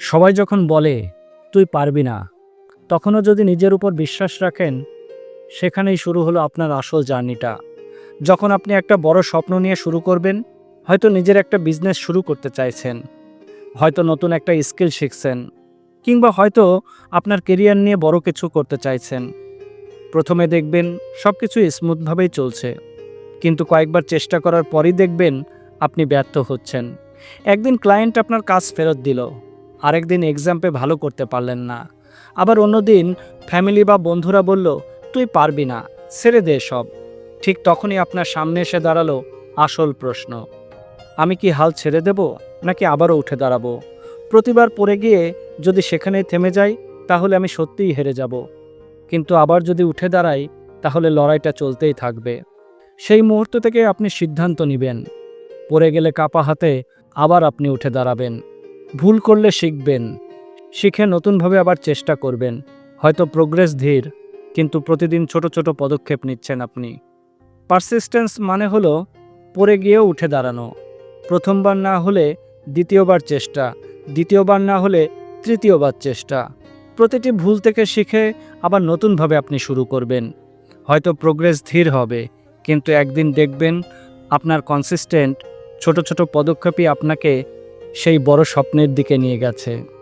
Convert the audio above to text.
সবাই যখন বলে, তুই পারবি না, তখনও যদি নিজের উপর বিশ্বাস রাখেন, সেখানেই শুরু হলো আপনার আসল জার্নিটা। যখন আপনি একটা বড় স্বপ্ন নিয়ে শুরু করবেন, হয়তো নিজের একটা বিজনেস শুরু করতে চাইছেন, হয়তো নতুন একটা স্কিল শিখছেন, কিংবা হয়তো আপনার কেরিয়ার নিয়ে বড় কিছু করতে চাইছেন। প্রথমে দেখবেন সব কিছু স্মুথভাবেই চলছে, কিন্তু কয়েকবার চেষ্টা করার পরই দেখবেন আপনি ব্যর্থ হচ্ছেন। একদিন ক্লায়েন্ট আপনার কাজ ফেরত দিল আরেকদিন এক্সাম্পে ভালো করতে পারলেন না। আবার অন্যদিন ফ্যামিলি বা বন্ধুরা বলল, তুই পারবি না, ছেড়ে দে সব ঠিক তখনই আপনার সামনে এসে দাঁড়াল আসল প্রশ্ন। আমি কি হাল ছেড়ে দেব, নাকি আবারও উঠে দাঁড়াবো? প্রতিবার পড়ে গিয়ে যদি সেখানেই থেমে যাই, তাহলে আমি সত্যিই হেরে যাব। কিন্তু আবার যদি উঠে দাঁড়াই, তাহলে লড়াইটা চলতেই থাকবে। সেই মুহূর্ত থেকে আপনি সিদ্ধান্ত নেবেন। পড়ে গেলে কাপা হাতে আবার আপনি উঠে দাঁড়াবেন। ভুল করলে শিখবেন। শিখে নতুনভাবে আবার চেষ্টা করবেন। হয়তো প্রোগ্রেস ধীর, কিন্তু প্রতিদিন ছোট ছোট পদক্ষেপ নিচ্ছেন আপনি। পারসিস্টেন্স মানে হলো পড়ে গিয়েও উঠে দাঁড়ানো। প্রথমবার না হলে দ্বিতীয়বার চেষ্টা, দ্বিতীয়বার না হলে তৃতীয়বার চেষ্টা। প্রতিটি ভুল থেকে শিখে আবার নতুনভাবে আপনি শুরু করবেন। হয়তো প্রোগ্রেস ধীর হবে, কিন্তু একদিন দেখবেন আপনার কনসিস্টেন্ট ছোট ছোট পদক্ষেপই আপনাকে সেই বড় স্বপ্নের দিকে নিয়ে গেছে।